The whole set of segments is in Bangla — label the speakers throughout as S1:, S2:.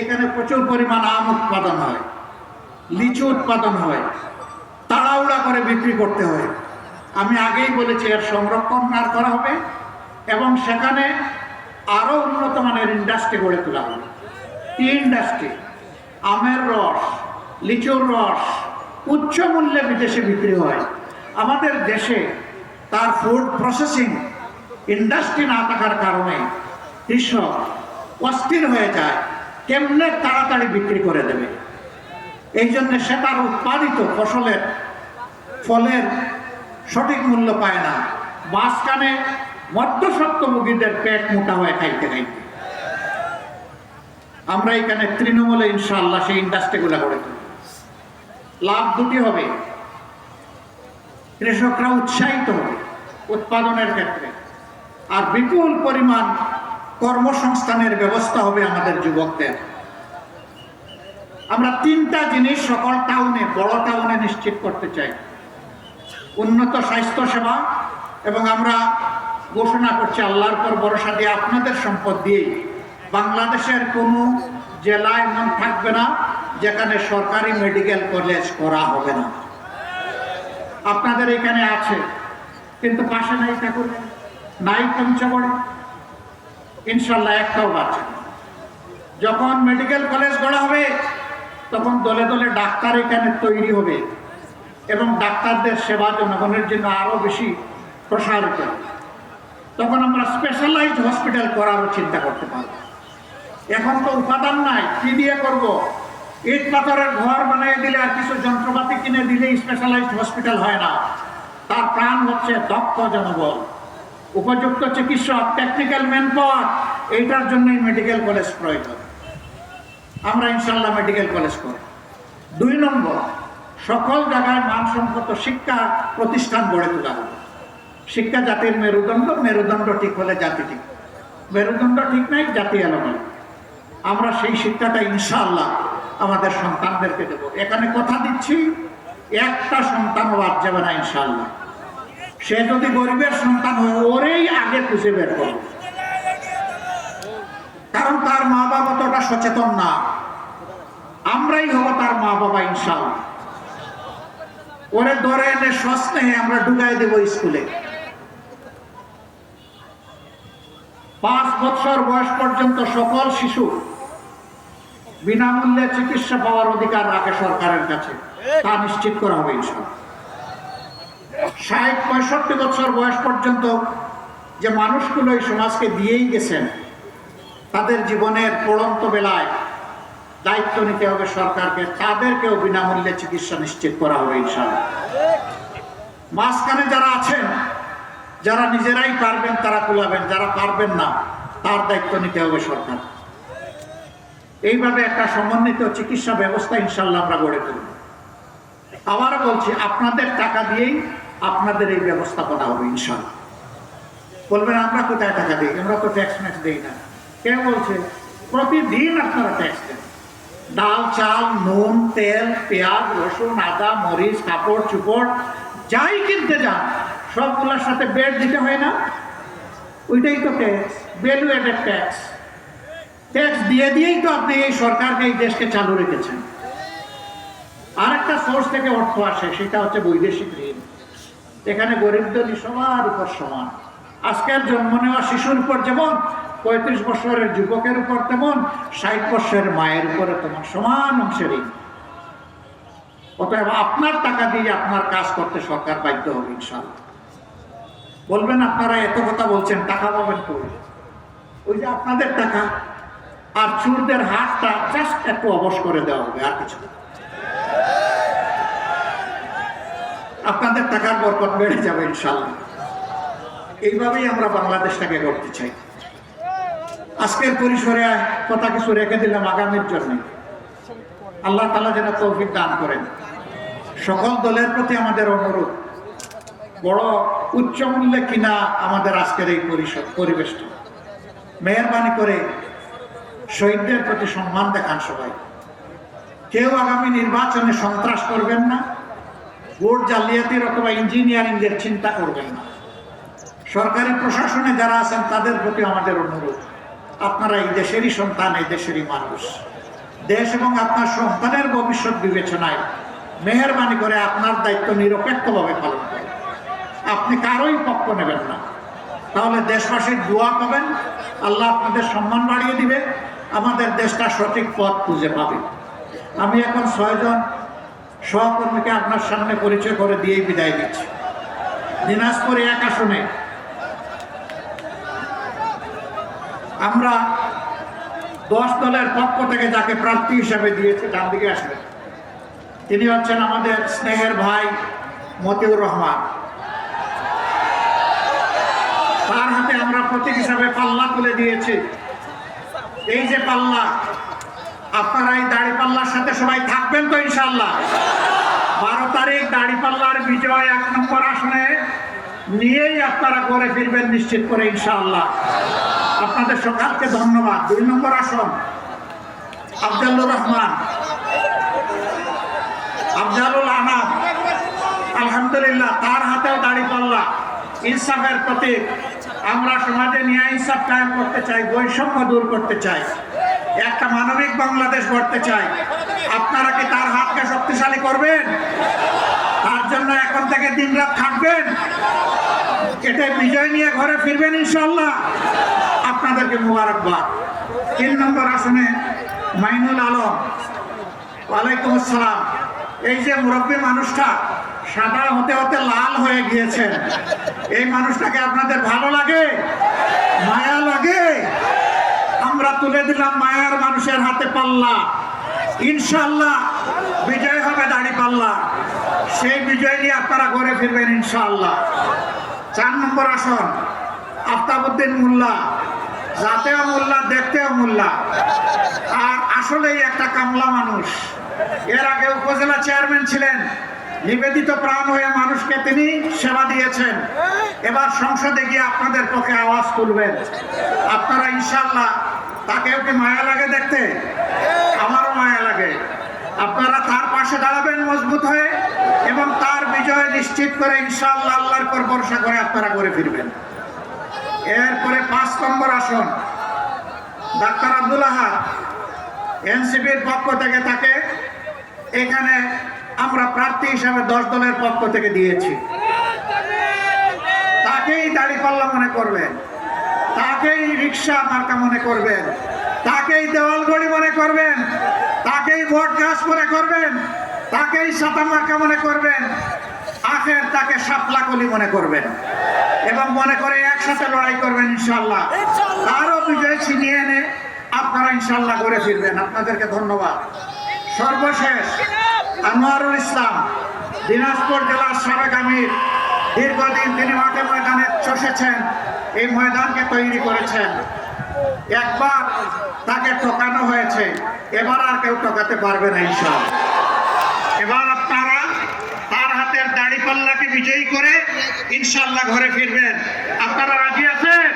S1: এখানে প্রচুর পরিমাণ আম উৎপাদন হয়, লিচু উৎপাদন হয় তাড়াউড়া করে বিক্রি করতে হয়। আমি আগেই বলেছি, এর সংরক্ষণ আর করা হবে এবং সেখানে আরও উন্নত মানের ইন্ডাস্ট্রি গড়ে তোলা হবে। টি ইন্ডাস্ট্রি আমের রস, লিচুর রস, উচ্চ মূল্যে বিদেশে বিক্রি হয়। আমাদের দেশে তার ফুড প্রসেসিং ইন্ডাস্ট্রি না থাকার কারণে কৃষক অস্থির হয়ে যায়। কেমনে তাড়াতাড়ি বিক্রি করে দেবে? এই জন্য সে তার উৎপাদিত ফসলের ফলের সঠিক মূল্য পায় না। মাঝখানে মধ্যসত্ত্বভোগীদের পেট মোটা হয়ে খাইতে খাইতে। আমরা এখানে তৃণমূলে ইনশাল্লাহ সেই ইন্ডাস্ট্রিগুলো করে তুলি লাভ দুটি হবে। কৃষকরা উৎসাহিত হবে উৎপাদনের ক্ষেত্রে। আর বিপুল পরিমাণ কর্মসংস্থানের ব্যবস্থা হবে আমাদের যুবকদের। আমরা তিনটা জিনিস সকল টাউনে, বড় টাউনে নিশ্চিত করতে চাই। উন্নত স্বাস্থ্য সেবা এবং আমরা ঘোষণা করছি, আল্লাহর পর ভরসা দিয়ে আপনাদের সম্পদ দিয়েই। বাংলাদেশের কোনো জেলা এমন থাকবে না, যেখানে সরকারি মেডিকেল কলেজ করা হবে না। আপনাদের এখানে আছে, কিন্তু পাশে নাই ঠাকুর। নাই পঞ্চগড়ে। ইনশাল্লাহ একটাও নেই। যখন মেডিকেল কলেজ গড়া হবে, তখন দলে দলে ডাক্তার এখানে তৈরি হবে এবং ডাক্তারদের সেবা জনগণের জন্য আরও বেশি প্রসারিত। তখন আমরা স্পেশালাইজড হসপিটাল করারও চিন্তা করতে পারব এখন তো উপাদান নাই, কি দিয়ে করব ইট পাথরের ঘর বানিয়ে দিলে আর কিছু যন্ত্রপাতি কিনে দিলেই স্পেশালাইজড হসপিটাল হয় না তার প্রাণ হচ্ছে দক্ষ জনবল উপযুক্ত চিকিৎসক টেকনিক্যাল ম্যান পাওয়ার এইটার জন্যই মেডিকেল কলেজ প্রয়োজন। আমরা ইনশাল্লাহ মেডিকেল কলেজ করি দুই নম্বর, সকল জায়গায় মানসম্মত শিক্ষা প্রতিষ্ঠান গড়ে তোলা হবে। শিক্ষা জাতির মেরুদণ্ড মেরুদণ্ড ঠিক হলে জাতি ঠিক। মেরুদণ্ড ঠিক নাই, জাতি এলোমেলো। আমরা সেই শিক্ষাটা ইনশাল্লাহ আমাদের সন্তানদেরকে দেবো। এখানে কথা দিচ্ছি, একটা সন্তান বাদ যাবে না ইনশাআল্লাহ। সে যদি গরিবের সন্তান হয়, ওরেই আগে খুঁজে বের করবে। কারণ তার মা বাবা ততটা সচেতন না। আমরাই হব তার মা বাবা, ইনশাআল্লাহ। ওরে ধরে এনে সস্নেহে আমরা ঢুকাই দেব স্কুলে। পাঁচ বছর বয়স পর্যন্ত সকল শিশু বিনামূল্যে চিকিৎসা পাওয়ার অধিকার রাখে সরকারের কাছে। তা নিশ্চিত করা হবে ইনশাল্লাহ ষাট, পঁয়ষট্টি বছর বয়স পর্যন্ত যে মানুষগুলো এই সমাজকে দিয়েই গেছেন, তাদের জীবনের পড়ন্ত বেলায় দায়িত্ব নিতে হবে সরকারকে, তাদেরকেও বিনামূল্যে চিকিৎসা নিশ্চিত করা হবে ইনশাল্লাহ মাঝখানে যারা আছেন, যারা নিজেরাই পারবেন তারা কুলাবেন, যারা পারবেন না তার দায়িত্ব নিতে হবে সরকার। এইভাবে একটা সমন্বিত চিকিৎসা ব্যবস্থা ইনশাল্লাহ আমরা গড়ে তুলব। আবার বলছি, আপনাদের টাকা দিয়েই আপনাদের এই ব্যবস্থাপনা হবে ইনশাল্লাহ বলবেন, আমরা কোথায় টাকা দিই? আমরা তো ট্যাক্স ম্যাক্স দিই না। কে বলছে, প্রতিদিন আপনারা ট্যাক্স দেন। ডাল, চাল, নুন, তেল, পেঁয়াজ, রসুন, আদা, মরিচ, কাপড়, চুপড়, যাই কিনতে যান, সবগুলোর সাথে বেড দিতে হয় না। ওইটাই তো tax value added tax tax দিয়ে দিয়েই তো আপনি এই সরকারকে, এই দেশকে চালু রেখেছেন। আরেকটা সোর্স থেকে অর্থ আসে, সেটা হচ্ছে বৈদেশিক ঋণ। এখানে গরিব দলি সবার উপর সমান। আজকের জন্ম নেওয়া শিশুর উপর যেমন, পঁয়ত্রিশ বছরের যুবকের উপর তেমন, ষাট বছরের মায়ের উপরে তেমন সমান অংশের অতএব আপনার টাকা দিয়ে আপনার কাজ করতে সরকার বাধ্য হবে ইনশাল্লাহ বলবেন, আপনারা এত কথা বলছেন, টাকা পাবেন কই? ওই যে আপনাদের টাকা, আর চুরদের হাতটা জাস্ট একটু অবশ করে দেওয়া হবে, আর কিছু না। আপনাদের টাকার বরকত বেড়ে যাবে ইনশাল্লাহ এইভাবেই আমরা বাংলাদেশটাকে করতে চাই। আজকের পরিসরে কথা কিছু রেখে দিলাম আগামীর জন্য। আল্লাহ তালা যেন তৌফিক দান করেন। সকল দলের প্রতি আমাদের অনুরোধ, বড় উচ্চ মূল্যে কিনা আমাদের আজকের এই পরিষদ পরিবেশটা। মেহরবানি করে শহীদদের প্রতি সম্মান দেখান সবাই। কেউ আগামী নির্বাচনে সন্ত্রাস করবেন না। ভোট জালিয়াতির অথবা ইঞ্জিনিয়ারিং এর চিন্তা করবেন না। সরকারি প্রশাসনে যারা আছেন, তাদের প্রতি আমাদের অনুরোধ, আপনারা এই দেশেরই সন্তান, এই দেশেরই মানুষ। দেশ এবং আপনার সন্তানের ভবিষ্যৎ বিবেচনায় মেহরবানি করে আপনার দায়িত্ব নিরপেক্ষভাবে পালন করুন। আপনি কারোই পক্ষ নেবেন না। তাহলে দেশবাসীর দোয়া পাবেন, আল্লাহ আপনাদের সম্মান বাড়িয়ে দিবে, আমাদের দেশটা সঠিক পথ খুঁজে পাবে। আমি এখন ছয়জন সহকর্মীকে আপনার সামনে পরিচয় করে দিয়েই বিদায় দিচ্ছি দিনাজপুর এক আসনে। আমরা দশ দলের পক্ষ থেকে যাকে প্রার্থী হিসাবে দিয়েছে, ডান দিকে আসবেন তিনি হচ্ছেন আমাদের স্নেহের ভাই মতিউর রহমান। তার হাতে আমরা প্রতীক হিসাবে পাল্লা তুলে দিয়েছি। এই যে পাল্লা আপনারা এই দাড়ি পাল্লার সাথে সবাই থাকবেন তো ইনশাল্লাহ বারো তারিখ দাড়ি পাল্লার বিজয় এক নম্বর আসনে নিয়েই আপনারা করে ফিরবেন নিশ্চিত করে ইনশাআল্লাহ। আপনাদের সকালকে ধন্যবাদ। দুই নম্বর আসন, আফজালুর রহমান। আফজালুল আনাম, আলহামদুলিল্লাহ, তার হাতেও দাড়ি পাল্লা। ইনসাফের প্রতীক। আমরা সমাজে নিয়ে ইনসাফ কায়েম করতে চাই, বৈষম্য দূর করতে চাই। একটা মানবিক বাংলাদেশ গড়তে চাই। আপনারা কি তার হাতকে শক্তিশালী করবেন? তার জন্য এখন থেকে দিনরাত থাকবেন? এটা বিজয় নিয়ে ঘরে ফিরবেন ইনশাল্লাহ আপনাদেরকে মুবারকবাদ। তিন নম্বর আসনে মাইনুল আলম। ওয়ালাইকুম আসসালাম। এই যে মুরব্বী মানুষটা, সাদা হতে হতে লাল হয়ে গিয়েছেন। এই মানুষটাকে আপনাদের ভালো লাগে মায়া লাগে আমরা তুলে দিলাম মায়ার মানুষের হাতে পাল্লা। ইনশাল্লাহ বিজয় হবে দাড়ি পাল্লা। সেই বিজয় নিয়ে আপনারা ঘরে ফিরবেন ইনশাল্লাহ চার নম্বর আসন, আফতাবুদ্দিন মোল্লা। যাতেও মোল্লা, দেখতেও মোল্লা। আর আসলেই একটা কামলা মানুষ। এর আগে উপজেলা চেয়ারম্যান ছিলেন। নিবেদিত প্রাণ হয়ে মানুষকে তিনি সেবা দিয়েছেন। এবার সংসদে গিয়ে আপনাদের পক্ষে আওয়াজ তুলবেন। আপনারা ইনশাল্লাহ তাকেও কি মায়া লাগে দেখতে? আমারও মায়া লাগে। আপনারা তার পাশে দাঁড়াবেন মজবুত হয়ে এবং তার বিজয় নিশ্চিত করে ইনশাআল্লাহ আল্লাহর পর ভরসা করে আপনারা করে ফিরবেন। এরপরে পাঁচ নম্বর আসন, ডাক্তার আব্দুল আহাদ, এনসিপির পক্ষ থেকে তাকে এখানে আমরা প্রার্থী হিসাবে দশ দলের পক্ষ থেকে দিয়েছি। তাকেই দাড়িপাল্লা মনে করবেন। তাকেই রিক্সা মার্কা মনে করবেন। তাকেই দেওয়ালগড়ি মনে করবেন। তাকেই ভোট গাছ মনে করবেন। তাকেই সাতা মার্কা মনে করবেন। আখের তাকে সাপলা কলি মনে করবেন। এবং মনে করে একসাথে লড়াই করবেন ইনশাল্লাহ তারও বিজয় ছিনিয়ে এনে আপনারা ইনশাল্লাহ করে ফিরবেন। আপনাদেরকে ধন্যবাদ। সর্বশেষ আনোয়ারুল ইসলাম দিনাজপুর জেলার সাবেক আমির দীর্ঘদিন তিনি মাঠে ময়দানে চষেছেন, এই ময়দানকে তৈরি করেছেন। একবার তাকে ঠকানো হয়েছে, এবার আর কেউ ঠকাতে পারবে না ইনশাল্লাহ এবার আপনারা তার হাতের দাড়ি পাল্লাকে বিজয়ী করে ইনশাল্লাহ ঘরে ফিরবেন। আপনারা রাজি আছেন?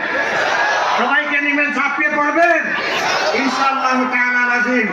S1: সবাইকে নিবেন, ঝাঁপিয়ে পড়বেন? ইনশাল্লাহ আজিম